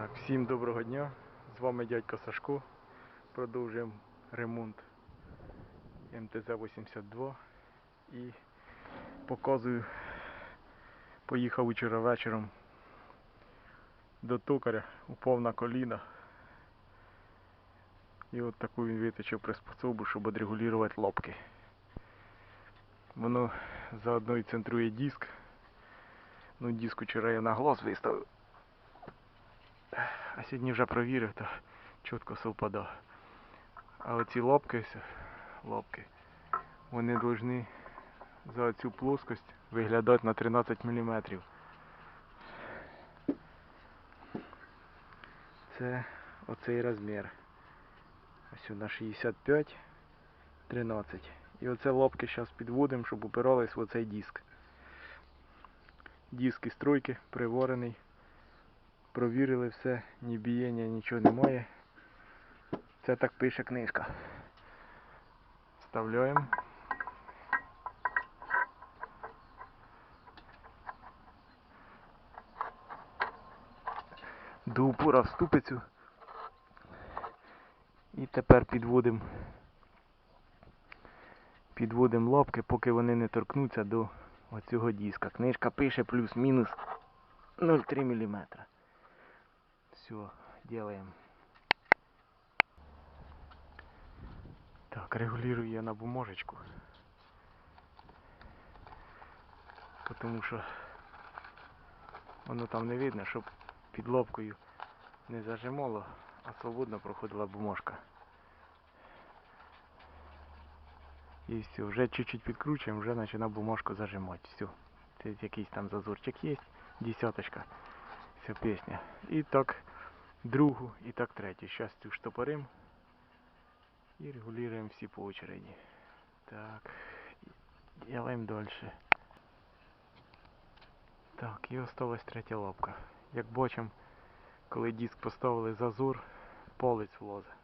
Так, всім доброго дня. З вами дядько Сашко. Продовжуємо ремонт МТЗ-82 і показую, поїхав вчора вечором до токаря, упав на коліна. І от таку він виточив приспособу, щоб відрегулювати лапки. Воно заодно і центрує диск. Ну, диск вчора я на глаз виставив. А сьогодні вже провірив, то чітко совпадає. А оці лапки, лапки, вони повинні за цю плоскость виглядати на 13 мм. Це оцей розмір. Ось на 65, 13. І оце лапки зараз підводимо, щоб упирались в оцей диск. Диск із тройки приварений. Провірили все, ні бієння, нічого немає. Це так пише книжка. Вставляємо. До упора в ступицю. І тепер підводимо підводимо лапки, поки вони не торкнуться до оцього диска. Книжка пише плюс-мінус 0,3 мм. Все, делаем. Так, регулирую я на бумажечку. Потому що воно там не видно, щоб під лобкою не зажимало, а свободно проходила бумажка. І все, вже чуть-чуть підкручуємо, вже починає бумажку зажимати. Все. Це якийсь там зазорчик є, десяточка. Вся пісня. І так другу, і так третю. Зараз цю штопорим і регулюємо всі по очереді. Так, делаем далі. Так, і осталась третя лапка. Як бачимо, коли диск поставили зазор, палець влазить.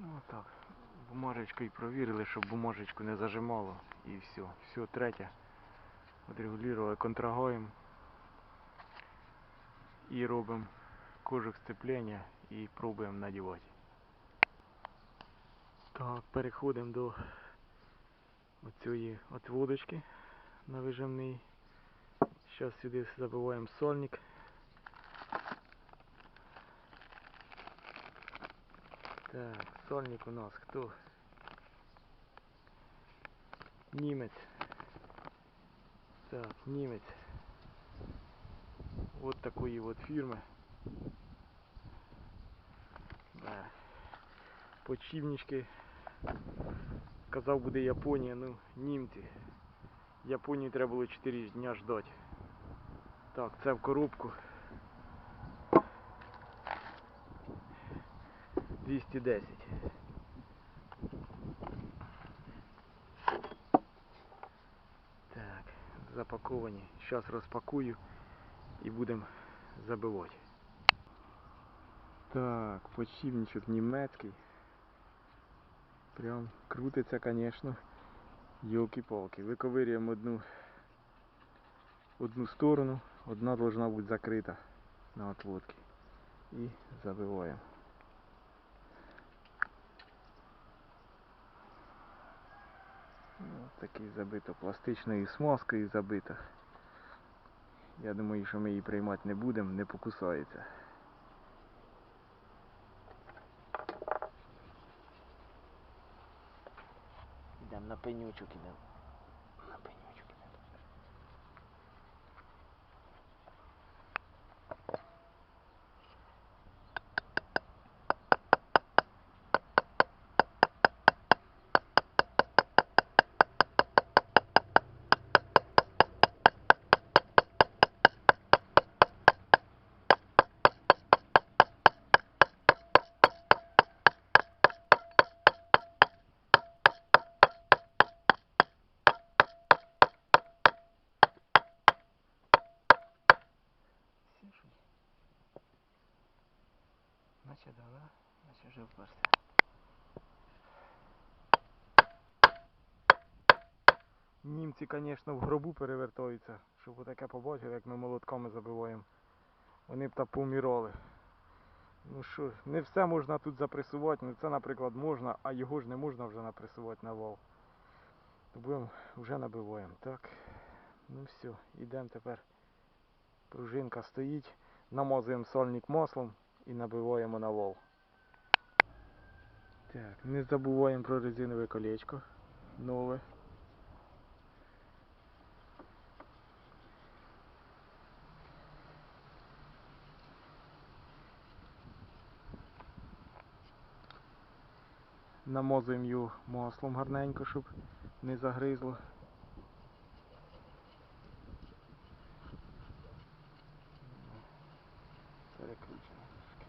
Ну так. Бумажечкою провірили, щоб бумажечку не зажимало і все. Все, третє. Отрегулювали контрагоєм. І робимо кожух сцеплення і пробуємо надівати. Так, переходимо до оцієї отводочки на вижимний. Зараз сюди забиваємо сольник. Так, сольник у нас хто? Німець. Так, німець. Вот такої вот фірми. Да. Почівнички. Казав буде Японія, ну німці. Японії треба було 4 дня ждати. Так, це в коробку. 210. Так, запаковані. Зараз розпакую і будемо забивати. Так, почівничок німецький. Прям крутиться, звісно. Йолки-палки. Виковирюємо одну одну сторону, одна должна бути закрита на отводці. І забиваємо. Ну, Такий забито пластичною смазкою забито. Я думаю, що ми її приймати не будемо, не покусається. Йдемо на пенючок ідемо. На пенючок ідемо. Всі ж. Наче дала, наче вже вперся. Німці, звісно, в гробу перевертаються, щоб отаке побачили, як ми молотками забиваємо. Вони б та помірали. Ну що, не все можна тут запресувати, ну це, наприклад, можна, а його ж не можна вже напресувати на вал. То Будемо вже набиваємо. Так. Ну все, йдемо тепер. Пружинка стоїть, намазуємо сольник маслом і набиваємо на вал. Так, не забуваємо про резинове колечко. Нове. Намозуємо його маслом гарненько, щоб не загризло. Перекручено трошки.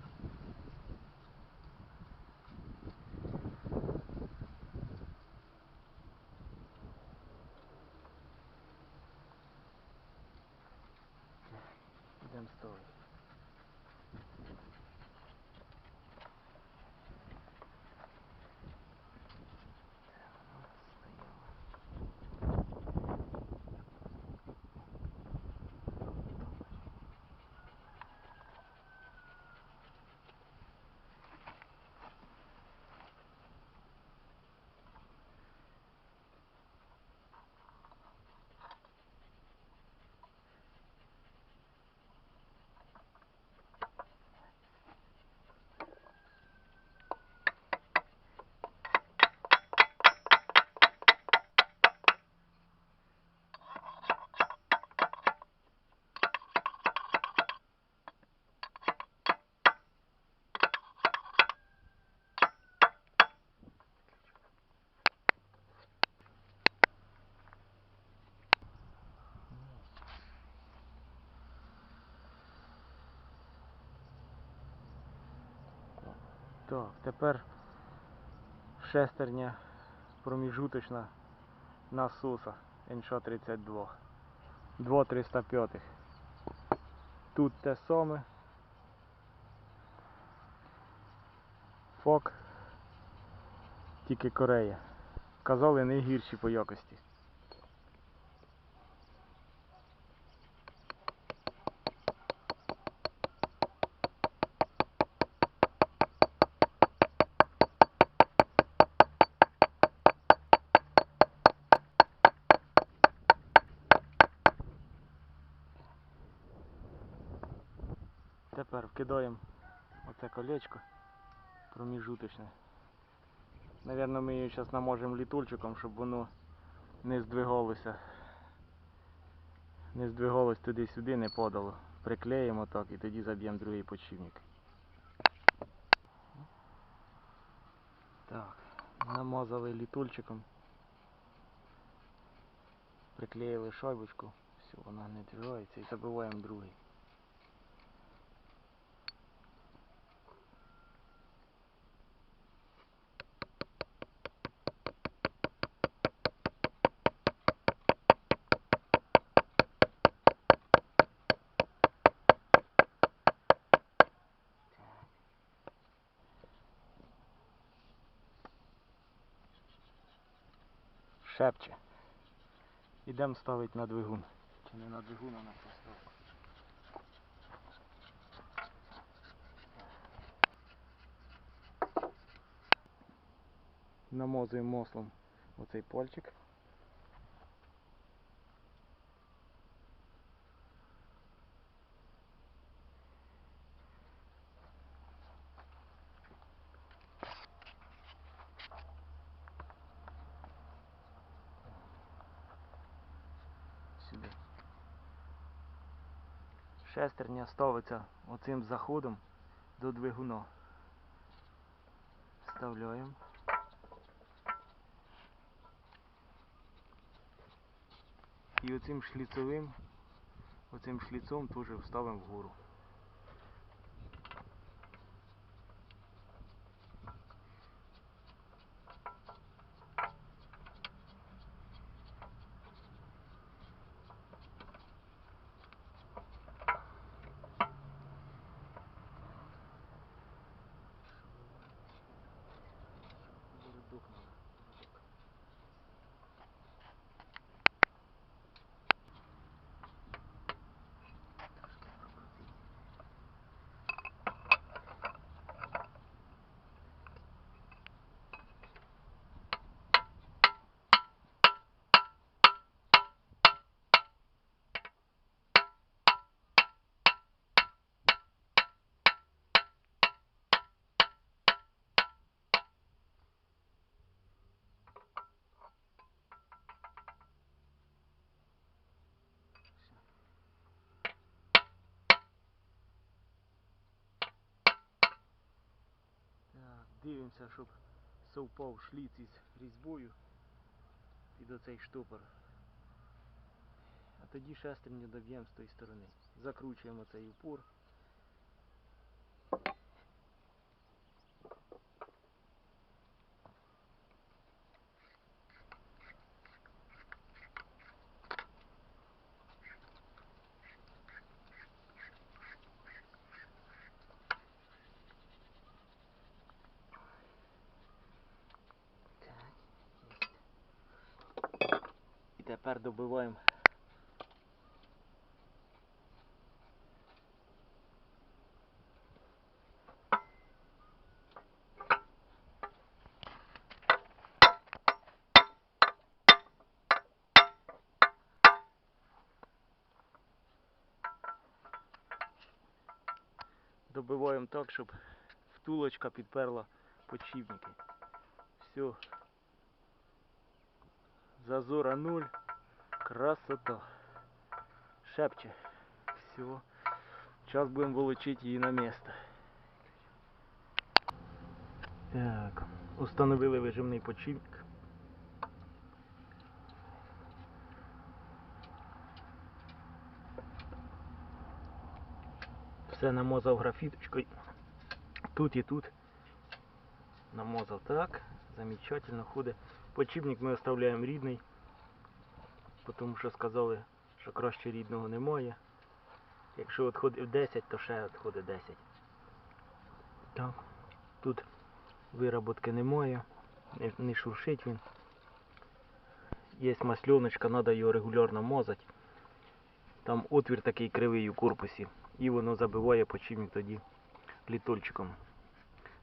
Йдемо ставити. Так, тепер шестерня проміжуточна насоса НШ-32. 2305. Тут те саме. Фок. Тільки Корея. Казали не гірші по якості. Колечко проміжуточне. Наверно, ми її зараз наможемо літульчиком, щоб воно не здвигалося. Не здвигалось туди-сюди, не подало. Приклеїмо так і тоді заб'ємо другий подшипник. Так, намазали літульчиком. Приклеїли шайбочку. Все, вона не двигається і забиваємо другий. Шепче. Ідемо ставити на двигун. Чи не на двигун, а на поставку. Намозуємо маслом оцей пальчик Шестерня ставиться оцим заходом до двигуна. Вставляємо. І оцим шліцовим, оцим шліцом теж вставимо вгору. Так, дивимося, щоб совпав шліц із різьбою під оцей штопор. А тоді шестерню доб'ємо з тої сторони. Закручуємо цей упор. І тепер добиваємо. Добиваємо так, щоб втулочка підперла подшипники. Все. Зазора нуль. Красота. Шепче. Все. Сейчас будем волочить її на місце. Так. Установили вижимний подшипник. Все намазав графіточкою. Тут і тут. Намазав так. Замечательно ходить. Подшипник ми оставляємо рідний. Тому що сказали, що краще рідного немає. Якщо відходить 10, то ще відходить 10. Так. Тут вироботки немає. Не, не шуршить він. Є масльоночка, треба його регулярно мазати. Там отвір такий кривий у корпусі. І воно забиває подшипник тоді літольчиком.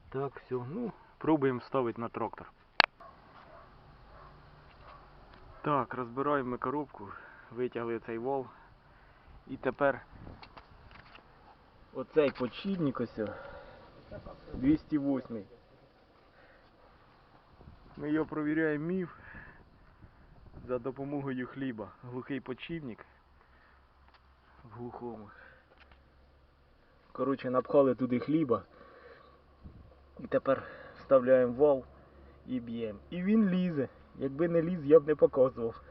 Так, все. Ну, пробуємо ставити на трактор. Так, розбираємо ми коробку, витягли цей вал. І тепер оцей подшипник ось. 208. Ми його провіряємо міф за допомогою хліба. Глухий подшипник в глухому. Коротше, напхали туди хліба. І тепер вставляємо вал і б'ємо. І він лізе. Якби не ліз, я б не показував.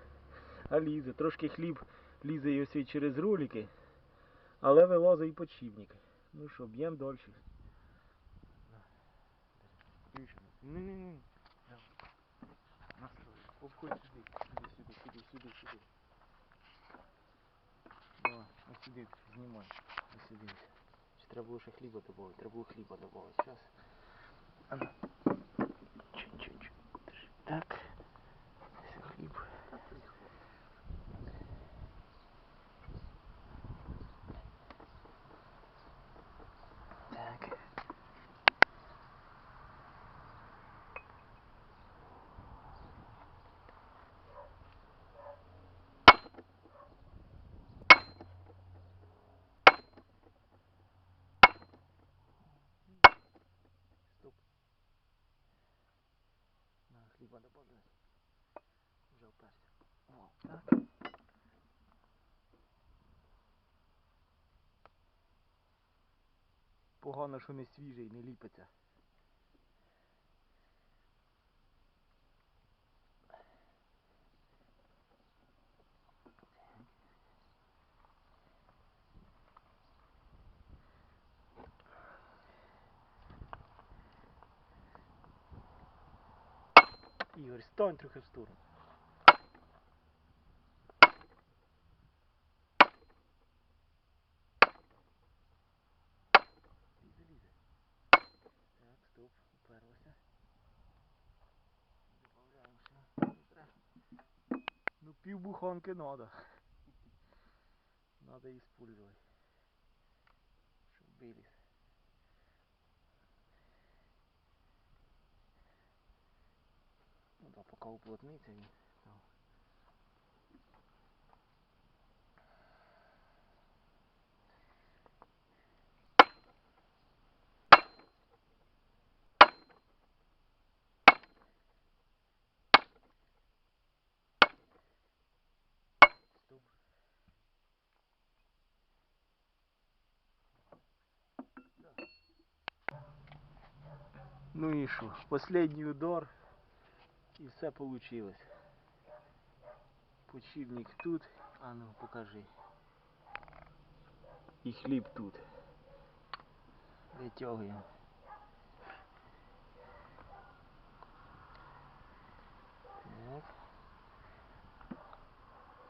А лізе. Трошки хліб лізе ось через ролики, але вилазить і подшипник. Ну що, б'ємо далі. Настрой. Обходь сюди. Сюди, сюди, сюди, сюди, сюди. Давай, сюди знімай. Чи треба було ще хліба добавити? Треба було хліба добавити. Зараз. Чуть-чуть. Так. треба добавляти. Вже вперся. О, так. Погано, що не свіжий, не ліпиться. Ігор, стань трохи в сторону. Лізе, лізе. Так, стоп, уперлося. Добавляємо ще. Ну пів буханки надо. Надо использовать. Щоб виліз. Ну да, поки уплотниться він. то. Стоп. Ну і що? Последній удар і все получилось. Почівник тут, а ну покажи. І хліб тут. Витягуємо. Так.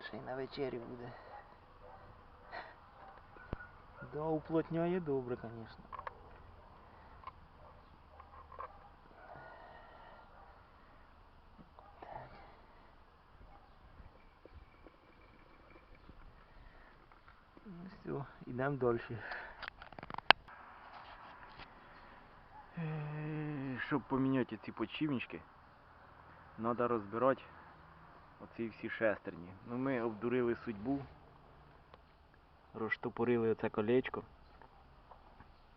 Ще й на вечері буде. Да, уплотняє добре, звісно. Ну йдемо далі. Е, Щоб поміняти ці почівнички, треба розбирати оці всі шестерні. Ну ми обдурили судьбу, розштопорили оце колечко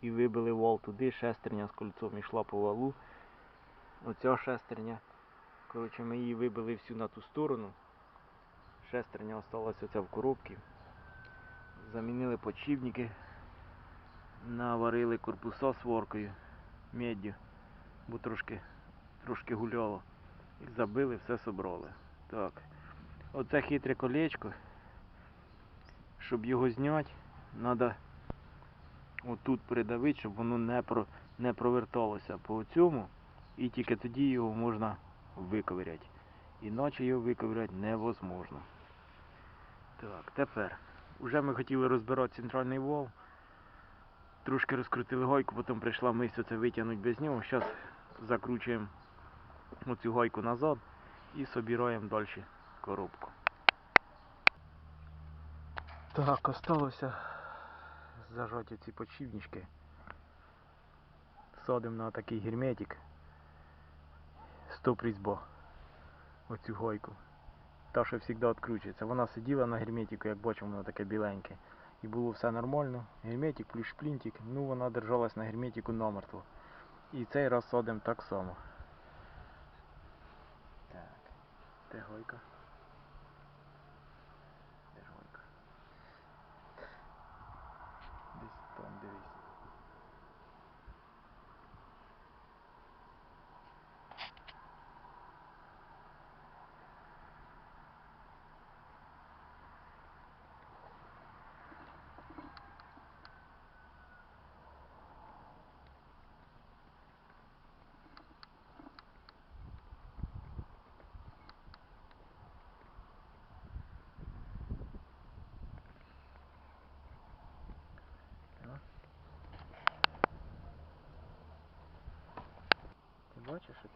і вибили вал туди, шестерня з кольцом йшла по валу. Оця шестерня, коротше, ми її вибили всю на ту сторону. Шестерня осталась оця в коробці. Замінили подшипники, наварили корпуса своркою, меддю, бо трошки, трошки гуляло. І забили, все собрали. Так. Оце хитре колечко. Щоб його зняти, треба отут придавити, щоб воно не, про, не проверталося по цьому. І тільки тоді його можна виковиряти. Іначе його виковиряти невозможно. Так, тепер. Уже ми хотіли розбирати центральний вал. Трошки розкрутили гайку, потім прийшла мисль це витягнути без нього. Зараз закручуємо оцю гайку назад і собираємо далі коробку. Так, осталося зажати ці почівнички. Садимо на такий герметик. Стоп різьба. Оцю гайку. Та, що завжди відкручується. Вона сиділа на герметику, як бачимо, воно таке біленьке. І було все нормально. Герметик плюс шплінтик. Ну вона держалась на герметику намертво. І цей раз садимо так само. Так. Де бачиш, що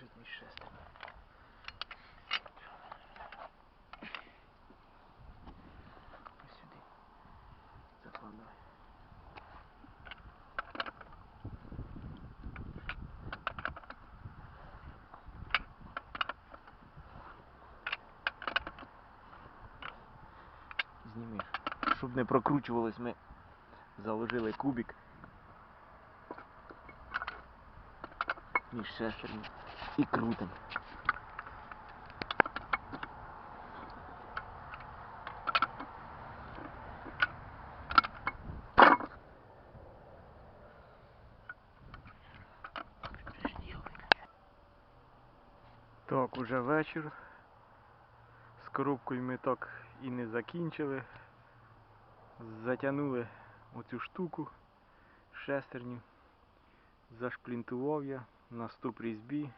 Жить між шестами. Ось сюди закладаю. Зніми, щоб не прокручувалось, ми заложили кубик. між шестерні і крутим. Так, уже вечір. З коробкою ми так і не закінчили. Затягнули оцю штуку шестерню. Зашплінтував я на стоп різьбі.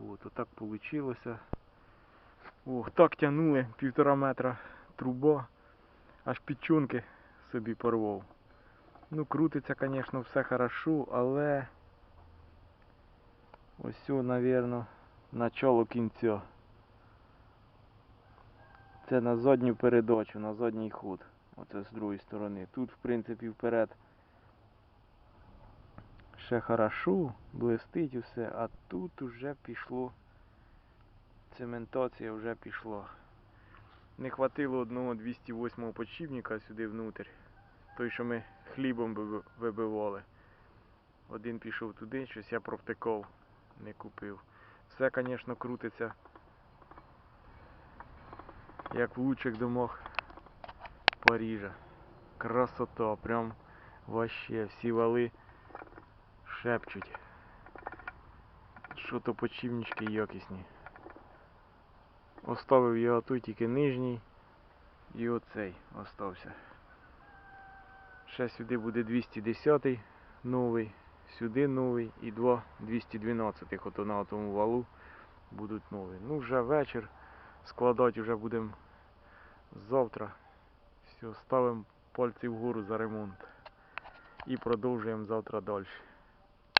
От, отак вийшло. Ох, так тягнули півтора метра труба, аж підчунки собі порвав. Ну, крутиться, звісно, все хорошо, але ось, навірно, начало кінця. Це на задню передачу, на задній ход. Оце з другої сторони. Тут, в принципі, вперед ще хорошо, блистить усе, а тут уже пішло. Цементація вже пішла. Не хватило одного 208-го подшипника сюди внутрь. Той, що ми хлібом вибивали. Один пішов туди, щось я провтикав, не купив. Все, звісно, крутиться. Як в лучших домах Парижа. Красота, прям вообще всі вали шепчуть. Що то почівнички якісні. Оставив я той тільки нижній і оцей остався. Ще сюди буде 210 новий, сюди новий і два 212 ото на тому валу будуть нові. Ну вже вечір. Складати вже будемо завтра. Все, ставимо пальці вгору за ремонт. І продовжуємо завтра далі.